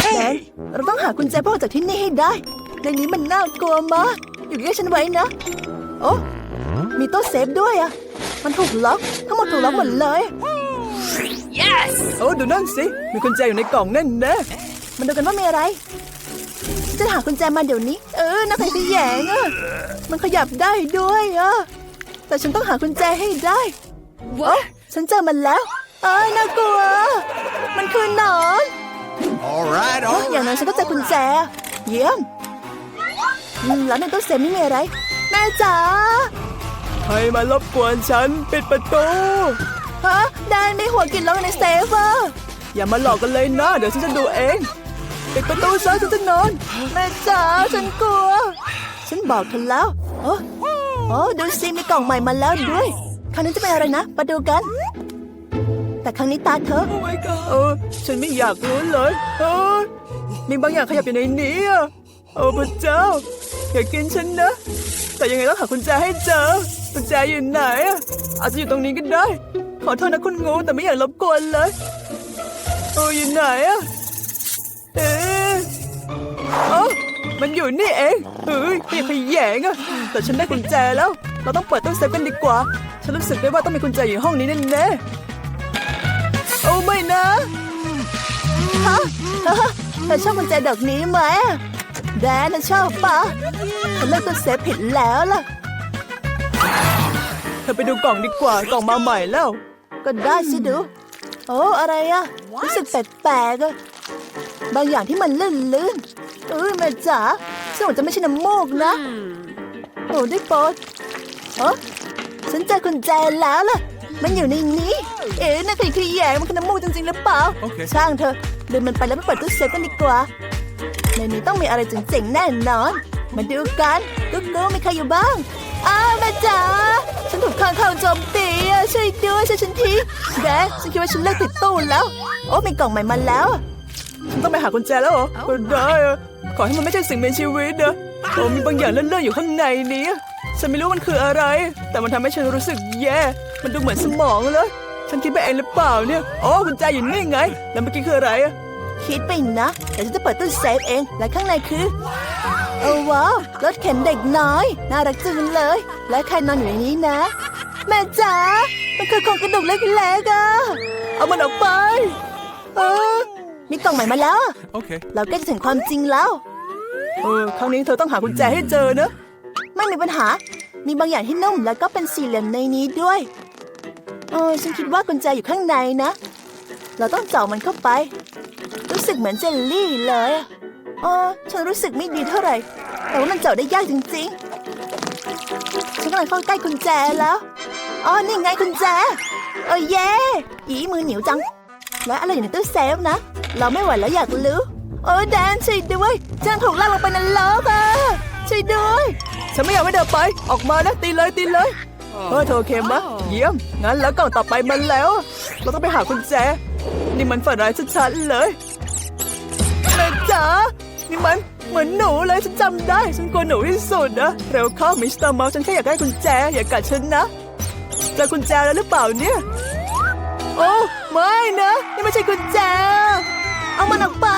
แดนเราต้องหากุญแจพ่อจากที่นี่ให้ได้ ในนี้มันน่ากลัวมากอยู่ใกล้ฉันไว้นะ โอ้มีตู้เซฟด้วยอะมันถูกล็อก ทั้งหมดถูกล็อกหมดเลย Yes! โอ้ดูนั่นสิ มีกุญแจอยู่ในกล่องนั่นนะ มันดูกันว่ามีอะไรฉันจะหากุญแจมาเดี๋ยวนี้ เออน่าขยงอะมันขยับได้ด้วยอะแต่ฉันต้องหากุญแจให้ได้โอ้ฉันเจอมันแล้ว เอ้ยน่ากลัว มันคือหนอน All right, โอ้ all อย่างนั้นฉันก็เจอกุญแจ เยี่ยมอืมแล้วในตู้เซฟนี่มีอะไร แม่จ๋าใครมารบกวนฉันปิดประตูฮะแดนมีหัวกินแล้วในเซฟอะอย่ามาหลอกกันเลยนะเดี๋ยวฉันจะดูเองปิดประตูซะฉันจะนอน แม่จ๋าฉันกลัว ฉันบอกเธอแล้วโอ้โอ้ดูสิมีกล่องใหม่มาแล้วด้วยครั้งนี้จะเป็นอะไรนะมาดูกัน แต่ครั้งนี้ตาเธอเออฉันไม่อยากรู้เลยเออมีบางอย่างขยับอยู่ในนี้อะโอ้พระเจ้า อย่ากินฉันนะ แต่ยังไงต้องหากุญแจให้เจอกุญแจอยู่ไหนอะอาจจะอยู่ตรงนี้ก็ได้ ขอโทษนะคุณงูแต่ไม่อยากรบกวนเลยโอ้อยู่ไหนอะเอ๊ะเอ้ามันอยู่นี่เองเฮ้ยไม่อยแยงอะแต่ฉันได้กุญแจแล้ว เราต้องเปิดตู้เซฟกันดีกว่า ฉันรู้สึกได้ว่าต้องมีกุญแจอยู่ห้องนี้แน่ๆ โอ้ไม่นะ ฮะเธอเธอชอบกุญแจดอกนี้ไหมแดนน่ะชอบปะฉันเลือกตัวเซฟผิดแล้วล่ะ เธอไปดูกล่องดีกว่ากล่องมาใหม่แล้ว ก็ได้สิดู โอ้อะไรอะรู้สึกแปลกๆอะบางอย่างที่มันลื่นๆเอ้ยแม่จ๋าซึ่งมันจะไม่ใช่น้ำมูกนะ โอ้ได้โปรดเออฉันเจอกุญแจแล้วล่ะ มันอยู่ในนี้ เอ๊ะน่าขยขยแยงมันคือน้ำมูกจริงๆหรือเปล่าโอเคช่างเธอะลืมมันไปแล้วไปเปิดตู้เซฟกันดีกว่า ในนี้ต้องมีอะไรเจ๋งๆแน่นอน มาดูกันกุ๊กกุ๊กมีใครอยู่บ้าง อ้าวแม่จ๋าฉันถูกข้างเข้าโจมตีอะช่วยด้วยช่วยฉันทีแดนฉันคิดว่าฉันเลิกติดตู้แล้ว โอ้มีกล่องใหม่มาแล้ว ฉันต้องไปหากุญแจแล้วเหรอก็ได้อะขอให้มันไม่ใช่สิ่งมีชีวิตนะ โอ้มีบางอย่างเลื่อนๆอยู่ข้างในนี้ ฉันไม่รู้มันคืออะไร แต่มันทำให้ฉันรู้สึกแย่ มันดูเหมือนสมองเลย ฉันคิดไปเองหรือเปล่าเนี่ยอ๋อกุญแจอยู่นี่ไง แล้วเมื่อกี้คืออะไรอะคิดไปนะเดี๋ยวฉันจะเปิดตู้เซฟเอง และข้างในคือโอ้ว้าวรถเข็นเด็กน้อย น่ารักจังเลย และใครนอนอยู่ในนี้นะ แม่จ๋า มันคือโครงกระดูกเล็กๆอะเอามันออกไป เออ มีกล่องใหม่มาแล้ว Okay. เราใกล้จะถึงความจริงแล้ว เออครั้งนี้เธอต้องหากุญแจให้เจอนะ ไม่มีปัญหา มีบางอย่างที่นุ่มแล้วก็เป็นสี่เหลี่ยมในนี้ด้วย เออฉันคิดว่ากุญแจอยู่ข้างในนะ เราต้องเจาะมันเข้าไป รู้สึกเหมือนเจลลี่เลยอะเออฉันรู้สึกไม่ดีเท่าไหร่ แต่ว่ามันเจาะได้ยากจริงๆ ฉันกำลังเข้าใกล้กุญแจแล้วอ๋อนี่ไงกุญแจ เออเย่อีมือเหนียวจัง และอะไรอยู่ในตู้เซฟนะ เราไม่ไหวแล้วอยากรู้ โอ้แดนช่วยด้วยฉันถูกลากลงไปในโลกอะช่วยด้วย ฉันไม่อยากให้เธอไป ออกมานะตีเลยตีเลยเออเธอโอเคมะเยี่ยม งั้นแล้วกล่องต่อไปมันแล้ว เราต้องไปหากุญแจ นี่มันฝันร้ายชัดๆเลยแม่จ๋านี่มันเหมือนหนูเลยฉันจำได้ ฉันกลัวหนูที่สุดนะ เร็วเข้ามิสเตอร์เมาส์ฉันแค่อยากได้กุญแจ อย่ากัดฉันนะเจอกุญแจแล้วหรือเปล่าเนี่ย โอ้ไม่นะ นี่ไม่ใช่กุญแจ เอามันออกไป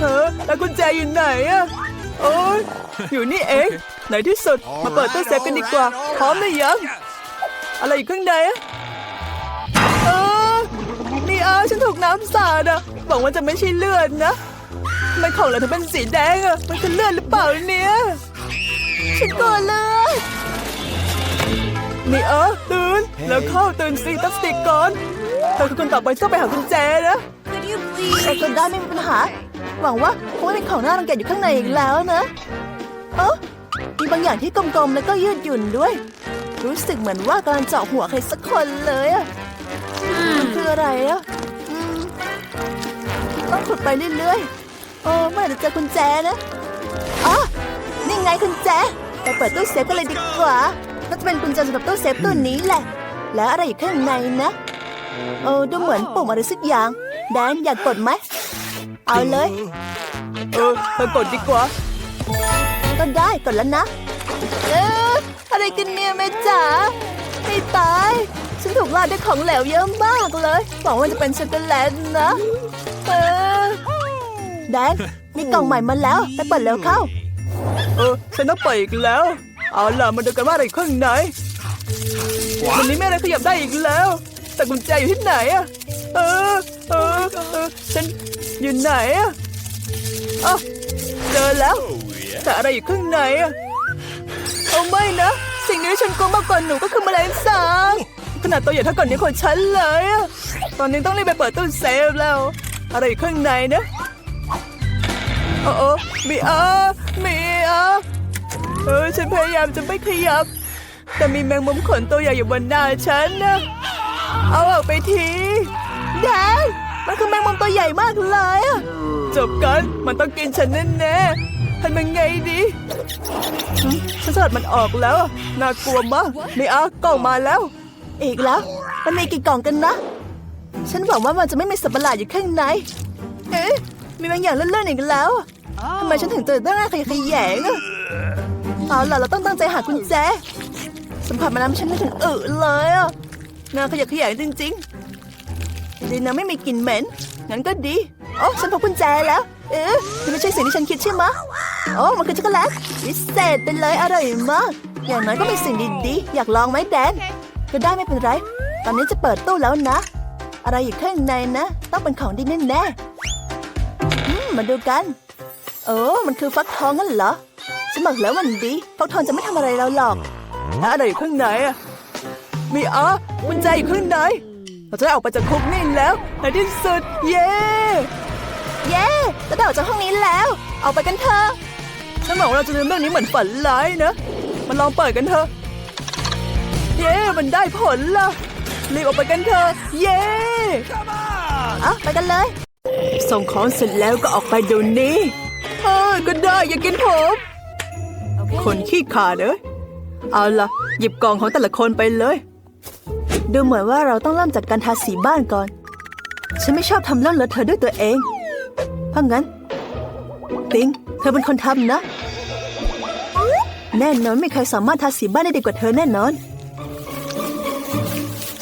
เออแล้วกุญแจอยู่ไหนอะโอ้ยอยู่นี่เองไหนที่สุดมาเปิดตู้เซฟกันดีกว่าพร้อมหรือยังอะไรอยู่ข้างในอะเออนี่อาฉันถูกน้ำสาดอะหวังว่าจะไม่ใช่เลือดนะทำไมของเราถึงเป็นสีแดงอะมันคือเลือดหรือเปล่าเนี่ยฉันกลัวเลยนี่เออตื่นแล้วเข้าตื่นสิตั้งสติก่อนเธอคือคนต่อไปที่ต้องไปหากุญแจนะ Could you please? แต่ก็ได้ไม่มีปัญหา หวังว่าคงไม่มีของน่ารังเกียจอยู่ข้างในอีกแล้วนะเออมีบางอย่างที่กลมๆแล้วก็ยืดหยุ่นด้วย รู้สึกเหมือนว่ากำลังเจาะหัวใครสักคนเลยอะมันคืออะไรอะอืมต้องขุดไปเรื่อยๆโอ้เมื่อไหร่จะเจอกุญแจนะอ๋อนี่ไงกุญแจไปเปิดตู้เซฟกันเลยดีกว่าน่าจะเป็นกุญแจสำหรับตู้เซฟตู้นี้แหละ แล้วอะไรอยู่ข้างในนะ เออดูเหมือนปุ่มอะไรสักอย่าง แดนอยากกดไหม เอาเลย เออเธอกดดีกว่า ก็ได้กดแล้วนะ เอออะไรกันเนี่ยแม่จ๋าไม่ตาย ฉันถูกลาดด้วยของเหลวเยอะมากเลยหวังว่าจะเป็นช็อกโกแลตนะ เออ แดนมีกล่องใหม่มาแล้วไปเปิดแล้วเข้า เออ ฉันต้องเปิดอีกแล้ว เอาล่ะมาดูกันว่าอะไรอยู่ข้างในวันนี้ไม่อะไรขยับได้อีกแล้ว แต่กุญแจอยู่ที่ไหนอะ เออเออเออฉันอยู่ไหนอะอ๋อเจอแล้ว แต่อะไรอยู่ข้างในอะเอาไม่นะ สิ่งนี้ฉันกลัวมากกว่าหนูก็คือแมลงสาบขนาดตัวใหญ่เท่ากับนิ้วของฉันเลยอะตอนนี้ต้องรีบไปเปิดตู้เซฟแล้ว อะไรอยู่ข้างในนะโอ้โอ้มีอามีอาเออฉันพยายามจะไม่ขยับ แต่มีแมงมุมขนตัวใหญ่อยู่บนหน้าฉันนะ เอาออกไปที แดนมันคือแมงมุมตัวใหญ่มากเลยอะจบกันมันต้องกินฉันแน่ๆทำยังไงดีหึฉันสลัดมันออกแล้วน่ากลัวมากมีอากล่องมาแล้ว อีกแล้ว มันมีกี่กล่องกันนะ ฉันหวังว่ามันจะไม่มีสัตว์ประหลาดอยู่ข้างใน เอ๊ะ มีบางอย่างเลื่อนๆอีกแล้วอะทำไมฉันถึงเจอตั้งหน้าขยะแขยงอะเอาล่ะเราต้องตั้งใจหากุญแจ สัมผัสมันน้ำฉันนึกถึงอึเลยอะหน้าขยะแขยงจริงๆ ดีนะไม่มีกลิ่นเหม็น งั้นก็ดี โอ้ฉันพบกุญแจแล้ว เอ๊ะนี่ไม่ใช่สิ่งที่ฉันคิดใช่ไหมะโอ้มันคือช็อกโกแลตพิเศษไปเลยอร่อยมาก อย่างน้อยก็มีสิ่งดีๆ อยากลองไหมแดน ก็ได้ไม่เป็นไร ตอนนี้จะเปิดตู้แล้วนะ อะไรอยู่ข้างในนะ ต้องเป็นของดีแน่ๆอืมมาดูกัน โอ้มันคือฟักทองงั้นเหรอฉันบอกแล้วมันดีฟักทองจะไม่ทำอะไรเราหรอกแล้วอะไรอยู่ข้างในอะมีอากุญแจอยู่ข้างใน เราจะได้ออกไปจากคุกนี่แล้วในที่สุด เย้เย้จะได้ออกจากห้องนี้แล้ว ออกไปกันเถอะฉันบอกว่าเราจะลืมเรื่องนี้เหมือนฝันร้ายนะ มันลองเปิดกันเถอะ เย้ มันได้ผลละรีบออกไปกันเถอะ เย้อะไปกันเลย ส่งของเสร็จแล้วก็ออกไปเดี๋ยวนี้เออก็ได้อย่ากินผมคนขี้ขาดเอ้ยเอาล่ะ หยิบกล่องของแต่ละคนไปเลย ดูเหมือนว่าเราต้องเริ่มจากการทาสีบ้านก่อน ฉันไม่ชอบทำเรื่องเลอะเทอะด้วยตัวเอง เพราะงั้น ติง เธอเป็นคนทำนะ แน่นอนไม่ใครสามารถทาสีบ้านได้ดีกว่าเธอแน่นอน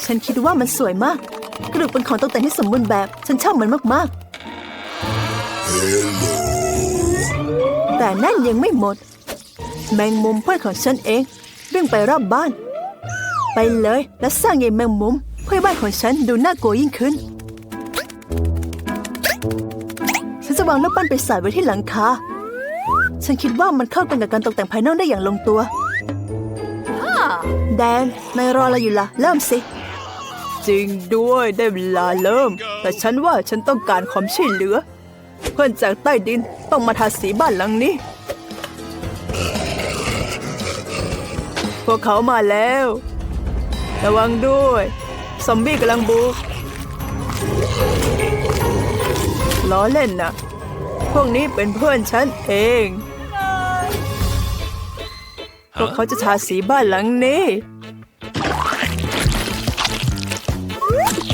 ฉันคิดว่ามันสวยมาก กระดูกเป็นของตกแต่งที่สมบูรณ์แบบ ฉันชอบมันมากๆ แต่นั่นยังไม่หมด แมงมุมเพื่อนของฉันเองวิ่งไปรอบบ้าน ไปเลย และสร้างใยแมงมุมเพื่อบ้านของฉันดูน่ากลัวยิ่งขึ้น ฉันจะวางรูปปั้นไปใส่ไว้ที่หลังคา ฉันคิดว่ามันเข้ากันกับการตกแต่งภายนอกได้อย่างลงตัว แดนนายรออะไรอยู่ล่ะ เริ่มสิ จริงด้วยได้เวลาเริ่ม แต่ฉันว่าฉันต้องการความช่วยเหลือ เพื่อนจากใต้ดินต้องมาทาสีบ้านหลังนี้พวกเขามาแล้ว ระวังด้วย ซอมบี้กำลังบุกล้อเล่นนะพวกนี้เป็นเพื่อนฉันเอง พวกเขาจะทาสีบ้านหลังนี้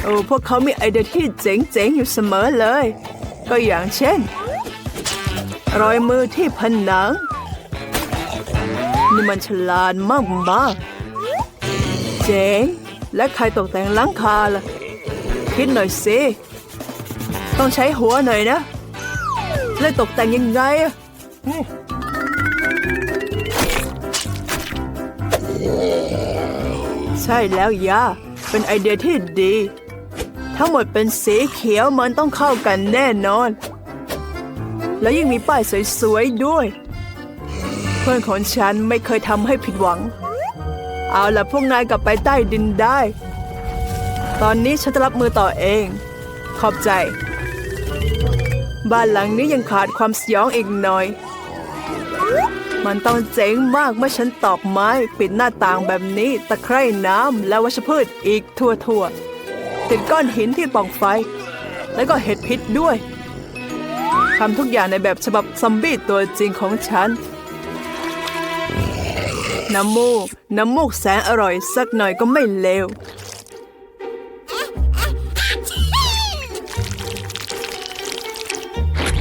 โอ้พวกเขามีไอเดียที่เจ๋งๆอยู่เสมอเลย ก็อย่างเช่น รอยมือที่ผนังนี่มันฉลาดมากมากๆ เจ๋ง และใครตกแต่งหลังคาล่ะ คิดหน่อยสิ ต้องใช้หัวหน่อยนะเลยตกแต่งยังไงอะใช่แล้วยาเป็นไอเดียที่ดี ทั้งหมดเป็นสีเขียวมันต้องเข้ากันแน่นอน แล้วยังมีป้ายสวยๆด้วย เพื่อนของฉันไม่เคยทำให้ผิดหวัง เอาล่ะพวกนายกลับไปใต้ดินได้ ตอนนี้ฉันจะรับมือต่อเอง ขอบใจ บ้านหลังนี้ยังขาดความสยองอีกหน่อย มันต้องเจ๋งมากเมื่อฉันตอกไม้ ปิดหน้าต่างแบบนี้ ตะไคร่น้ำและวัชพืชอีกทั่วๆติดก้อนหินที่ป่องไฟ แล้วก็เห็ดพิษด้วยทำทุกอย่างในแบบฉบับซอมบี้ตัวจริงของฉัน น้ำมูก น้ำมูกแสนอร่อยสักหน่อยก็ไม่เลว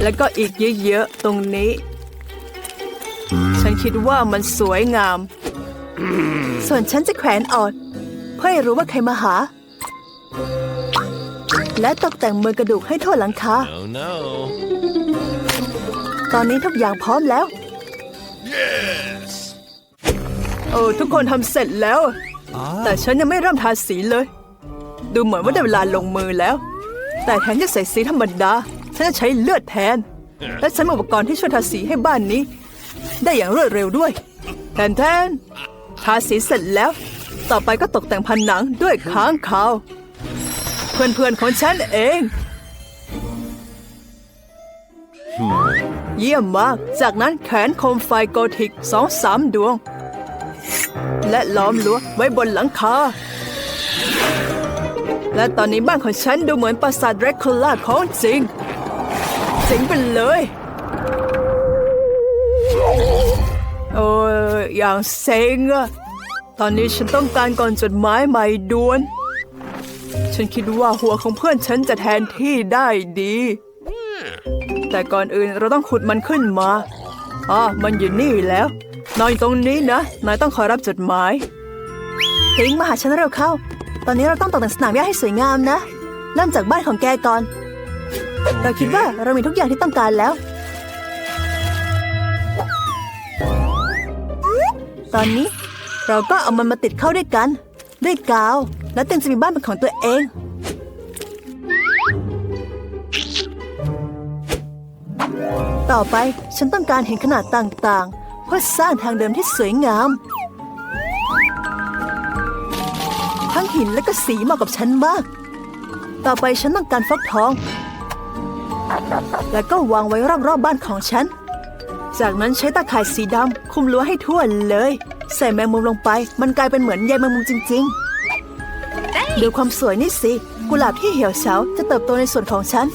แล้วก็อีกเยอะๆ ตรงนี้ ฉันคิดว่ามันสวยงาม ส่วนฉันจะแขวนออด เพื่อให้รู้ว่าใครมาหา และตกแต่งมือกระดูกให้ทั่วหลังคา Oh no. ตอนนี้ทุกอย่างพร้อมแล้ว เออ ทุกคนทำเสร็จแล้ว แต่ฉันยังไม่เริ่มทาสีเลย ดูเหมือนว่าได้เวลาลงมือแล้ว แต่แทนที่จะใส่สีธรรมดา ฉันจะใช้เลือดแทน และใช้อุปกรณ์ที่ช่วยทาสีให้บ้านนี้ ได้อย่างรวดเร็วด้วย แทนแทนทาสีเสร็จแล้ว ต่อไปก็ตกแต่งผนังด้วยค้างคาว เพื่อนๆของฉันเอง เยี่ยมมาก จากนั้นแขวนโคมไฟโกธิกสองสามดวง และล้อมรั้วไว้บนหลังคา และตอนนี้บ้านของฉันดูเหมือนปราสาทแรคูล่าของจริงเจ๋งไปเลย โอ้ยอย่างเซ็งอะตอนนี้ฉันต้องการก่อนจดหมายใหม่ด่วน ฉันคิดว่าหัวของเพื่อนฉันจะแทนที่ได้ดี แต่ก่อนอื่นเราต้องขุดมันขึ้นมาอ๋อมันอยู่นี่แล้ว นอนอยู่ตรงนี้นะ นายต้องคอยรับจดหมายทิ้งมาหาฉันเร็วเข้า ตอนนี้เราต้องตกแต่งสนามหญ้าให้สวยงามนะ เริ่มจากบ้านของแกก่อน เราคิดว่าเรามีทุกอย่างที่ต้องการแล้ว ตอนนี้เราก็เอามันมาติดเข้าด้วยกัน ด้วยกาว แล้วเต็นจะมีบ้านเป็นของตัวเอง ต่อไปฉันต้องการเห็นขนาดต่างๆ พื่อสร้างทางเดินที่สวยงาม ทั้งหินและก็สีเหมาะกับฉันมาก ต่อไปฉันต้องการฟักทอง แล้วก็วางไว้รอบๆบบ้านของฉัน จากนั้นใช้ตาข่ายสีดำคลุมรั้วให้ทั่วเลย ใส่แมงมุมลงไป มันกลายเป็นเหมือนใยแมงมุมจริง ๆ ดูความสวยนี่สิ กุหลาบที่เหี่ยวเฉาจะเติบโตในส่วนของฉัน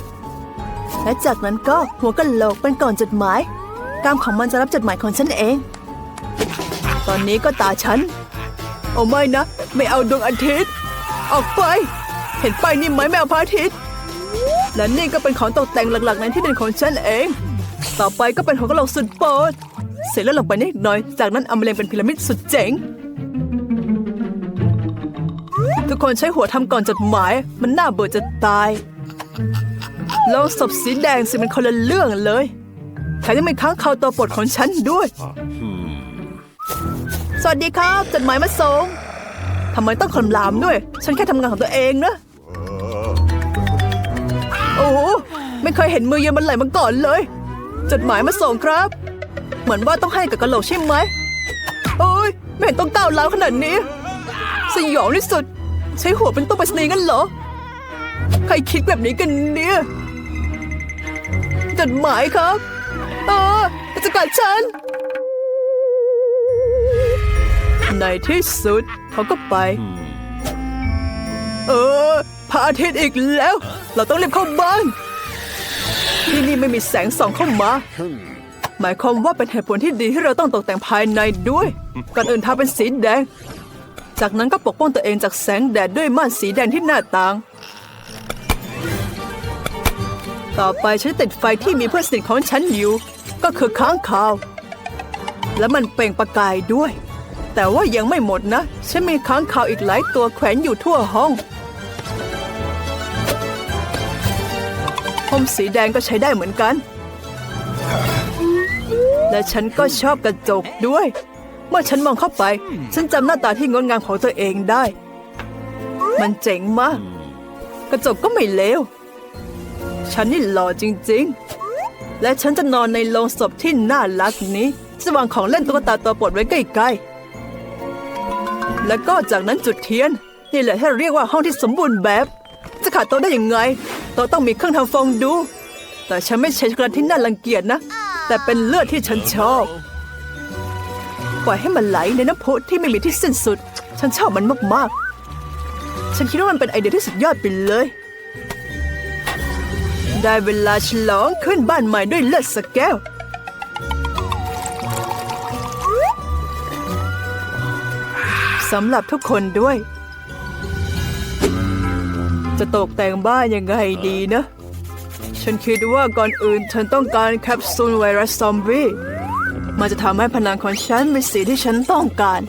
และจากนั้นก็หัวกะโหลกเป็นก่อนจดหมาย กามของมันจะรับจดหมายของฉันเอง ตอนนี้ก็ตาฉันโอ้ไม่นะ ไม่เอาดวงอาทิตย์ ออกไป เห็นป้ายนี่ไหมไม่เอาพระอาทิตย์ และนี่ก็เป็นของตกแต่งหลักๆในที่ดินของฉันเอง ต่อไปก็เป็นหัวกะโหลกสุดโปรดเสร็จแล้วลงไปนิดหน่อย จากนั้นเอามาเรียงเป็นพีระมิดสุดเจ๋ง ทุกคนใช้หัวทำก่อนจดหมาย มันน่าเบื่อจะตายลองศพสีแดงสิมันคนละเรื่องเลย แถมยังมีค้างคาวตัวโปรดของฉันด้วย สวัสดีครับ จดหมายมาส่งทำไมต้องคำรามด้วย ฉันแค่ทำงานของตัวเองนะ โอ้โหไม่เคยเห็นมือเย็นมันไหลมาก่อนเลย จดหมายมาส่งครับ เหมือนว่าต้องให้กับกะโหลกใช่ไหมโอ้ยไม่เห็นต้องก้าวร้าวขนาดนี้ สยองที่สุด ใช้หัวเป็นตัวไปรษณีย์กันเหรอ ใครคิดแบบนี้กันเนี่ย จดหมายครับ เออจะกัดฉัน ในที่สุดเขาก็ไป เออพระอาทิตย์อีกแล้ว เราต้องรีบเข้าบ้าน ที่นี่ไม่มีแสงส่องเข้ามา หมายความว่าเป็นเหตุผลที่ดีที่เราต้องตกแต่งภายในด้วย ก่อนอื่นทาเป็นสีแดง จากนั้นก็ปกป้องตัวเองจากแสงแดดด้วยม่านสีแดงที่หน้าต่าง ต่อไปฉันติดไฟที่มีเพื่อนสนิทของฉันอยู่ ก็คือค้างคาว และมันเปล่งประกายด้วย แต่ว่ายังไม่หมดนะ ฉันมีค้างคาวอีกหลายตัวแขวนอยู่ทั่วห้องพรมสีแดงก็ใช้ได้เหมือนกัน และฉันก็ชอบกระจกด้วย เมื่อฉันมองเข้าไป ฉันจำหน้าตาที่งดงามของตัวเองได้ มันเจ๋งมาก กระจกก็ไม่เลว ฉันนี่หล่อจริง ๆ และฉันจะนอนในโรงศพที่น่ารักนี้จะวางของเล่นตุ๊กตาตัวโปรดไว้ใกล้ๆ แล้วก็จากนั้นจุดเทียน นี่แหละที่เรียกว่าห้องที่สมบูรณ์แบบ จะขาดโต๊ะได้ยังไงโต๊ะต้องมีเครื่องทำฟองดู แต่ฉันไม่ใช่กโกแลตที่น่ารังเกียจนะ แต่เป็นเลือดที่ฉันชอบ ปล่อยให้มันไหลในน้ำพุที่ไม่มีที่สิ้นสุด ฉันชอบมันมากๆ ฉันคิดว่ามันเป็นไอเดียที่สุดยอดไปเลย ได้เวลาฉลองขึ้นบ้านใหม่ด้วยเลือดสักแก้ว สำหรับทุกคนด้วย จะตกแต่งบ้านยังไงดีนะ ฉันคิดว่าก่อนอื่นฉันต้องการแคปซูลไวรัสซอมบี้มันจะทำให้ผนังของฉันเป็นสีที่ฉันต้องการ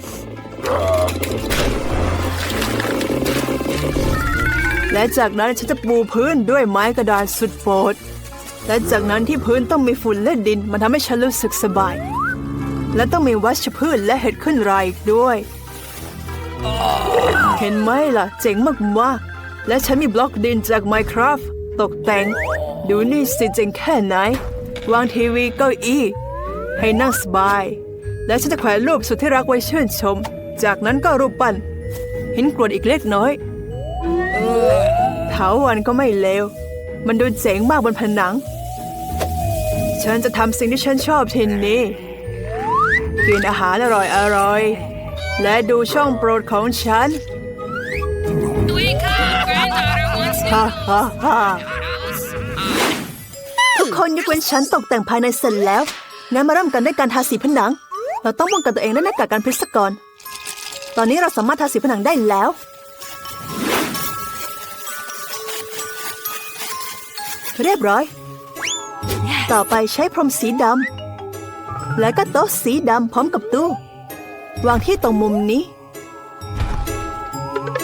และจากนั้นฉันจะปูพื้นด้วยไม้กระดานสุดโปรดและจากนั้นที่พื้นต้องมีฝุ่นและดินมันทำให้ฉันรู้สึกสบาย และต้องมีวัชพืชและเห็ดขึ้นรายด้วย เห็นไหมล่ะ เจ๋งมากๆและฉันมีบล็อกดินจาก Minecraft ตกแต่ง ดูนี่สิเจ๋งแค่ไหน วางทีวีเก้าอี้ ให้นั่งสบาย และฉันจะแขวนรูปสุดที่รักไว้ชื่นชม จากนั้นก็รูปปั้นหินกรวดอีกเล็กน้อย เถาวันก็ไม่เลว มันดูเจ๋งมากบนผนัง ฉันจะทำสิ่งที่ฉันชอบทีนี้ กินอาหารอร่อยอร่อย และดูช่องโปรดของฉันฮ่าฮ่าฮ่าทุกคนยกเว้นฉันตกแต่งภายในเสร็จแล้ว งั้นมาเริ่มกันด้วยการทาสีผนัง เราต้องป้องกันตัวเองด้วยหน้ากากกันพิษก่อน ตอนนี้เราสามารถทาสีผนังได้แล้ว เรียบร้อย ต่อไปใช้พรมสีดำ แล้วก็โต๊ะสีดำพร้อมกับตู้ วางที่ตรงมุมนี้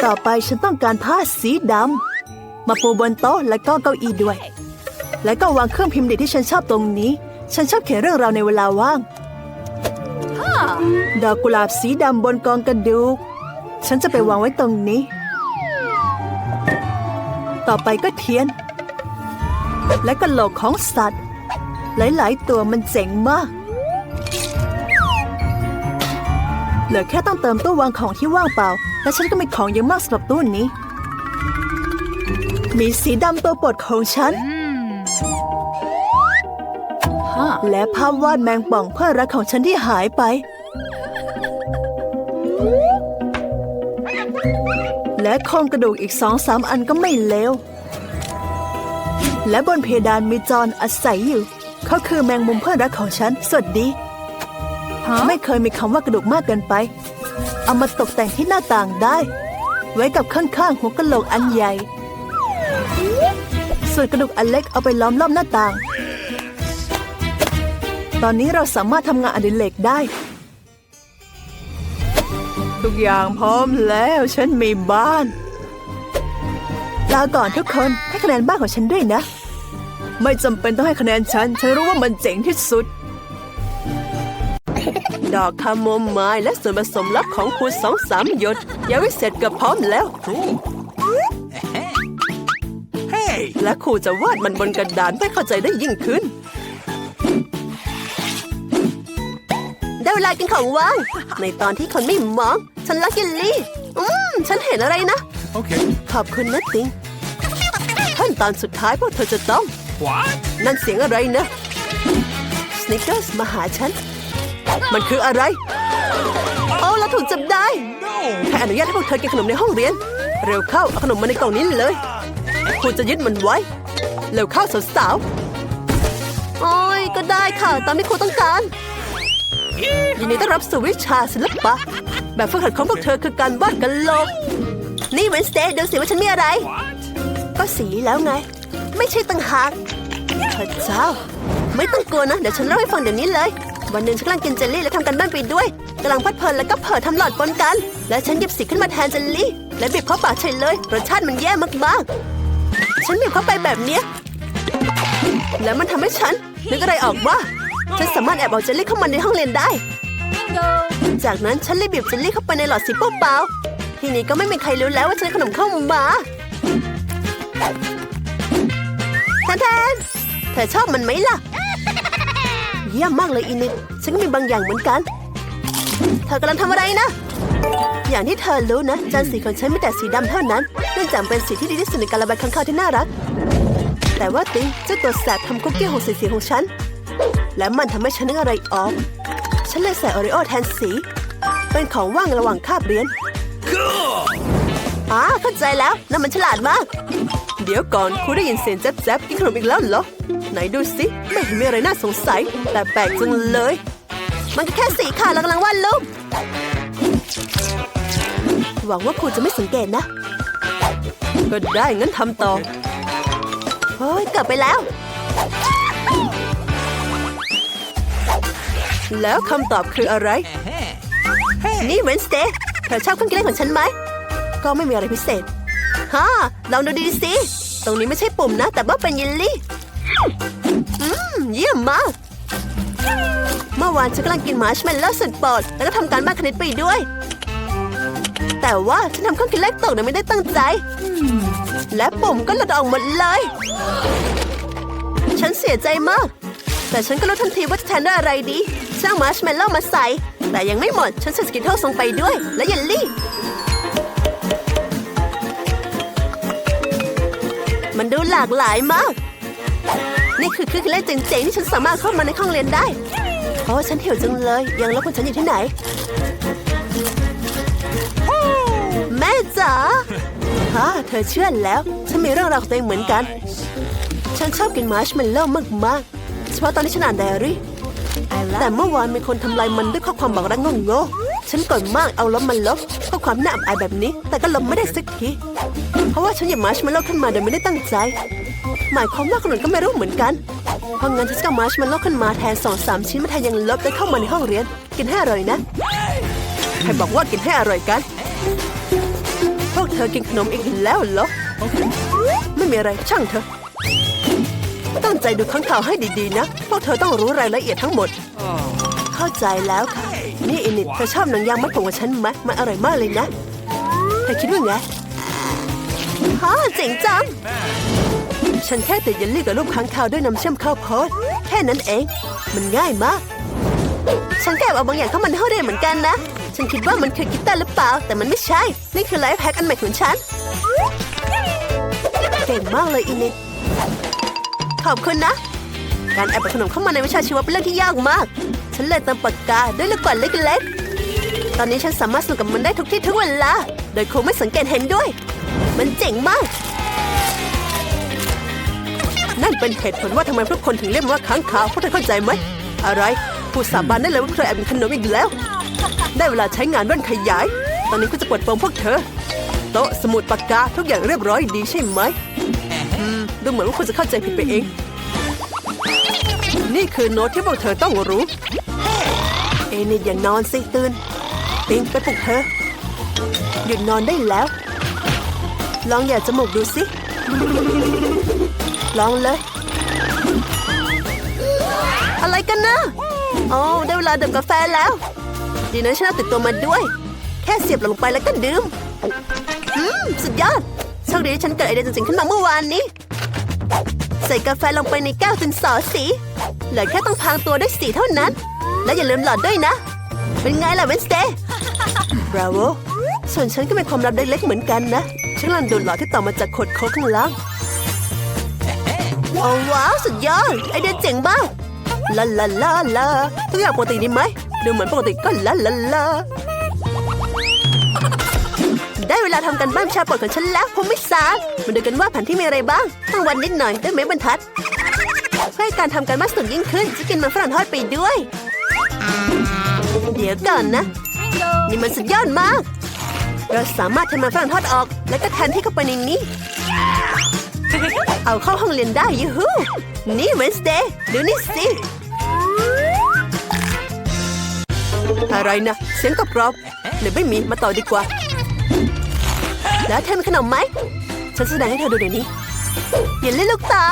ต่อไปฉันต้องการผ้าสีดำ มาปูบนโต๊ะและก็เก้าอี้ด้วย แล้วก็วางเครื่องพิมพ์ดีดที่ฉันชอบตรงนี้ ฉันชอบเขียนเรื่องราวในเวลาว่าง ดอกกุหลาบสีดำบนกองกระดูก ฉันจะไปวางไว้ตรงนี้ ต่อไปก็เทียน และกระโหลกของสัตว์ หลาย ๆ ตัวมันเจ๋งมาก เหลือแค่ต้องเติมตู้วางของที่ว่างเปล่า และฉันก็มีของเยอะมากสำหรับตู้นี้ มีสีดำตัวโปรดของฉัน และภาพวาดแมงป่องเพื่อนรักของฉันที่หายไป และโครงกระดูกอีกสองสามอันก็ไม่เลว และบนเพดานมีจอนอาศัยอยู่ เขาคือแมงมุมเพื่อนรักของฉัน สวัสดี ไม่เคยมีคำว่ากระดูกมากเกินไป เอามาตกแต่งที่หน้าต่างได้ ไว้กับข้างๆหัวกะโหลกอันใหญ่ ส่วนกระดูกอันเล็กเอาไปล้อมรอบหน้าต่าง ตอนนี้เราสามารถทำงานอดิเรกได้ ทุกอย่างพร้อมแล้วฉันมีบ้านลาก่อนทุกคนให้คะแนนบ้านของฉันด้วยนะ ไม่จำเป็นต้องให้คะแนนฉัน ฉันรู้ว่ามันเจ๋งที่สุด ดอกคาโมไมล์และส่วนผสมลับของคุณสองสามหยดยังไม่เสร็จเกือบพร้อมแล้ว Hey! และครูจะวาดมันบนกระดานให้เข้าใจได้ยิ่งขึ้น ได้เวลากินของว่าง ในตอนที่คนไม่มอง ฉันรักยินลี่ อืม ฉันเห็นอะไรนะ Okay. ขอบคุณนะติงขั้น ตอนสุดท้ายพวกเธอจะต้อง What? นั่นเสียงอะไรนะ สนิกเกอร์สมาหาฉัน มันคืออะไร โอ้เราถูกจับได้ No! ใครอนุญาตให้พวกเธอกินขนมในห้องเรียน เร็วเข้า เอาขนมมาในกล่องนี้เลยครูจะยึดมันไว้ เร็วเข้าสาวๆ โอ้ย ก็ได้ค่ะ ตามที่ครูต้องการยินดีต้อนรับสู่วิชาศิลปะ แบบฝึกหัดของพวกเธอคือการวาดกันโลก นี่เวนสเตย์ดูสิว่าฉันมีอะไร ก็สีแล้วไง ไม่ใช่ต่างหากพระเจ้า ไม่ต้องกลัวนะ เดี๋ยวฉันเล่าให้ฟังเดี๋ยวนี้เลย วันหนึ่งฉันกำลังกินเจลลี่และทำกันบ้านไปด้วยกำลังพลิดเพลินแล้วก็เผลอทำหลอดปนกัน และฉันหยิบสีขึ้นมาแทนเจลลี่ และบีบเข้าปากเฉยเลยรสชาติมันแย่มากๆ ฉันบีบเข้าไปแบบเนี้ยแล้วมันทำให้ฉันนึกอะไรออกว่าฉันสามารถแอบเอาเจลลี่เข้ามาในห้องเรียนได้ จากนั้นฉันเลยบีบเจลลี่เข้าไปในหลอดสีเปล่าๆทีนี้ก็ไม่มีใครรู้แล้วว่าฉันขนมเข้ามา แทนแทนเธอชอบมันไหมล่ะ เยี่ยมมากเลยอินิดฉันก็มีบางอย่างเหมือนกัน เธอกำลังทำอะไรนะ อย่างที่เธอรู้นะ จานสีของฉันมีแต่สีดำเท่านั้น เนื่องจากเป็นสีที่ดีที่สุดในการระบายข้างคาวที่น่ารัก แต่ว่าติงเจ้าตัวแสบทำคุกกี้หกสีสีของฉัน และมันทำให้ฉันนึกอะไรออก ฉันเลยใส่โอริโอแทนสี เป็นของว่างระหว่างคาบเรียน Cool! อ่าเข้าใจแล้วนั่นมันฉลาดมาก เดี๋ยวก่อนครูได้ยินเสียงแจ๊บๆกินขนมอีกแล้วเหรอ ไหนดูสิไม่เห็นมีอะไรน่าสงสัยแต่แปลกจังเลย มันก็แค่สีค่ะเรากำลังวาดรูปหวังว่าครูจะไม่สังเกตนะ ก็ได้งั้นทำต่อเฮ้ยกลับไปแล้ว แล้วคำตอบคืออะไร นี่เวนสเตย์เธอชอบเครื่องกินเล่นของฉันไหม ก็ไม่มีอะไรพิเศษฮ่าลองดูดีสิ ตรงนี้ไม่ใช่ปุ่มนะ แต่ว่าเป็นเยลลี่อืมเยี่ยมมาก เมื่อวานฉันกำลังกินมาร์ชเมลโล่สุดโปรดแล้วก็ทำการบ้านคณิตไปด้วย แต่ว่าฉันทำเครื่องคิดเลขตกโดยไม่ได้ตั้งใจ และปุ่มก็หลุดออกหมดเลย ฉันเสียใจมาก แต่ฉันก็รู้ทันทีว่าจะแทนด้วยอะไรดีช่างมาร์ชเมลโล่มาใส่ แต่ยังไม่หมด ฉันใส่สกิทเทิลลงไปด้วย และเยลลี่ มันดูหลากหลายมาก นี่คือเครื่องคิดเลขเจ๋งๆที่ฉันสามารถเข้ามาในห้องเรียนได้เพราะว่าฉันหิวจังเลย ยังลบของฉันอยู่ที่ไหน แม่จ๋าฮะเธอเชื่อแล้ว ฉันมีเรื่องราวของตัวเองเหมือนกัน ฉันชอบกินมาร์ชเมลโล่มากๆเฉพาะตอนที่ฉันอ่านไดอารี่แต่เมื่อวานมีคนทำลายมันด้วยข้อความบอกรักโง่ๆฉันโกรธมากเอาลบมันลบข้ อความน่าอับอายแบบนี้ แต่ก็ลบไม่ได้สักที เพราะว่าฉันหยิบมาร์ชมลโล่ขึ้นมาโดยไม่ได้ตั้งใจ หมายความว่าคนอื่นก็ไม่รู้เหมือนกัน เพราะงั้นฉันก็มาร์ชมลโล่ขึ้นมาแทนสองสามชิ้นมาแทนยังลบแล้เข้ามาในห้องเรียน กินให้อร่อยนะ ใครบอกว่ากินให้อร่อยกัน พวกเธอกินขนมอีกแล้วเหรอ ไม่มีอะไรช่างเถอะตั้งใจดูข้างข่าวให้ดีๆนะ พวกเธอต้องรู้รายละเอียดทั้งหมด เข้าใจแล้วค่ะ นี่อินิดเธอชอบหนังยางมัดผมกับฉันไหมมันอร่อยมากเลยนะเธอคิดว่าไงฮะเจ๋งจัง ฉันแค่ติดเยลลี่กับรูปค้างคาวด้วยน้ำเชื่อมข้าวโพดแค่นั้นเอง มันง่ายมาก ฉันแกเอาบางอย่างเข้ามาในห้องเรียนเหมือนกันนะ ฉันคิดว่ามันคือกีตาร์หรือเปล่า แต่มันไม่ใช่ นี่คือไลฟ์แพ็กอันใหม่ของฉัน เก่งมากเลยอินิดขอบคุณนะ การแอบเอาขนมเข้ามาในวิชาชีวะเป็นเรื่องที่ยากมาก ฉันเลยเติมปากกาด้วยลูกกวาดเล็กๆ ตอนนี้ฉันสามารถสนุกกับมันได้ทุกที่ทุกเวลา โดยครูไม่สังเกตเห็นด้วย มันเจ๋งมาก นั่นเป็นเหตุผลว่าทำไมพวกคนถึงเรียกมันว่าค้างคาวพวกเธอเข้าใจไหม อะไร ผู้สาบานได้เลยว่าใครแอบกินขนมอีกแล้ว ได้เวลาใช้งานแว่นขยาย ตอนนี้กูจะปลดปลงพวกเธอ โต๊ะสมุดปากกาทุกอย่างเรียบร้อยดีใช่ไหมอืมดูเหมือนว่าคุณจะเข้าใจผิดไปเอง นี่คือโน้ตที่พวกเธอต้องรู้ เอนี่อย่านอนสิตื่นปิงไปปลุกเธอ หยุดนอนได้แล้ว ลองอย่าจมูกดูสิ ลองเลย อะไรกันนะโอ้ได้เวลาดื่มกาแฟแล้ว ดีนะฉันเอาติดตัวมาด้วย แค่เสียบลงไปแล้วก็ดื่มอืมสุดยอดโชคดีที่ฉันเกิดไอเดียจริงๆขึ้นมาเมื่อวานนี้ ใส่กาแฟลงไปในแก้วจนสอสีเหลือแค่ต้องพรางตัวด้วยสีเท่านั้น และอย่าลืมหลอดด้วยนะ เป็นไงล่ะเวนสเตย์บราโวส่วนฉันก็มีความลับเล็กๆเหมือนกันนะ ฉันกำลังดูดหลอดที่ต่อมาจากขวดโค้กข้างล่างโอ้ว้าวสุดยอดไอเดียเจ๋งมากลาลาลาลาทุกอย่างปกติดีไหมดูเหมือนปกติก็ลาลาลาได้ เวลาทำกันบ้านชาปดของฉันแล้วผมไม่สายมาดูกันว่าแผนที่มีอะไรบ้างต้องวันนิดหน่อยด้วยไม้บรรทัดเพื่อให้การทำการบ้านสนุกยิ่งขึ้นจะกินมันฝรั่งทอดไปด้วย เดี๋ยวก่อนนะ นี่มันสุดยอดมาก เราสามารถทำมันฝรั่งทอดออก แล้วก็แทนที่เข้าไปในนี้ เอาเข้าห้องเรียนได้ยูฮูนี่เวนสเดย์ดูนี่สิอะไรนะเสียงกรอบๆหรือไม่มีมาต่อดีกว่า แล้วเธอมีขนมไหม ฉันแสดงให้เธอดูเดี๋ยวนี้อย่าเล่นลูกตา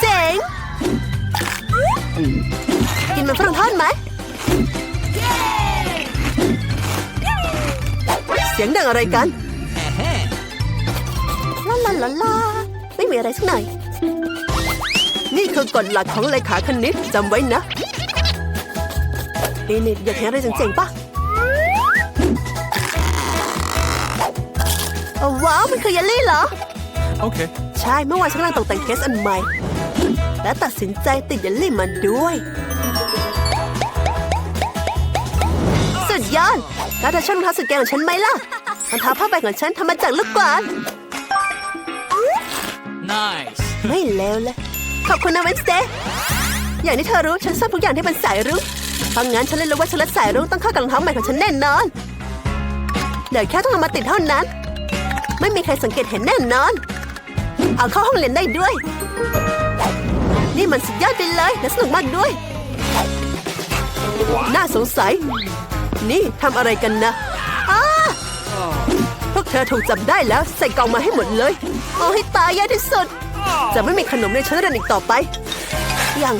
เจ๋ง กินมันฝรั่งทอดไหม เสียงดังอะไรกันลาลาลาลาไม่มีอะไรสักหน่อย นี่คือกฎหลักของเลขาคณิตจำไว้นะนี่นี่อยากเห็นอะไรเจ๋งๆปะ ว้าว มันคือเยลลี่เหรอ Okay. ใช่เมื่อวานฉันกำลังตกแต่งเคสอันใหม่ และตัดสินใจติดเยลลี่มาด้วย สุดยอด แล้วเธอชอบรองเท้าสุดเก๋ของฉันไหมล่ะรองเท้าผ้าใบของฉันทำมาจากลูกกวาด Nice. ไม่เลวเลย ขอบคุณนะเวนสเตย์อย่างที่เธอรู้ฉันชอบทุกอย่างที่เป็นสายรุ้งเพราะงั้นฉันเลยรู้ว่าฉันและสายรุ้งต้องเข้ากับรองเท้าใหม่ของฉันแน่นอน เหลือแค่ต้องเอามาติดเท่านั้น ไม่มีใครสังเกตเห็นแน่นอน เอาเข้าห้องเรียนได้ด้วย นี่มันสุดยอดไปเลยและสนุกมากด้วย น่าสงสัย นี่ทำอะไรกันนะอ้าพวกเธอถูกจับได้แล้วใส่กล่องมาให้หมดเลย เอาให้ตายแย่ที่สุด จะไม่มีขนมในชั้นเรียนอีกต่อไป อย่าง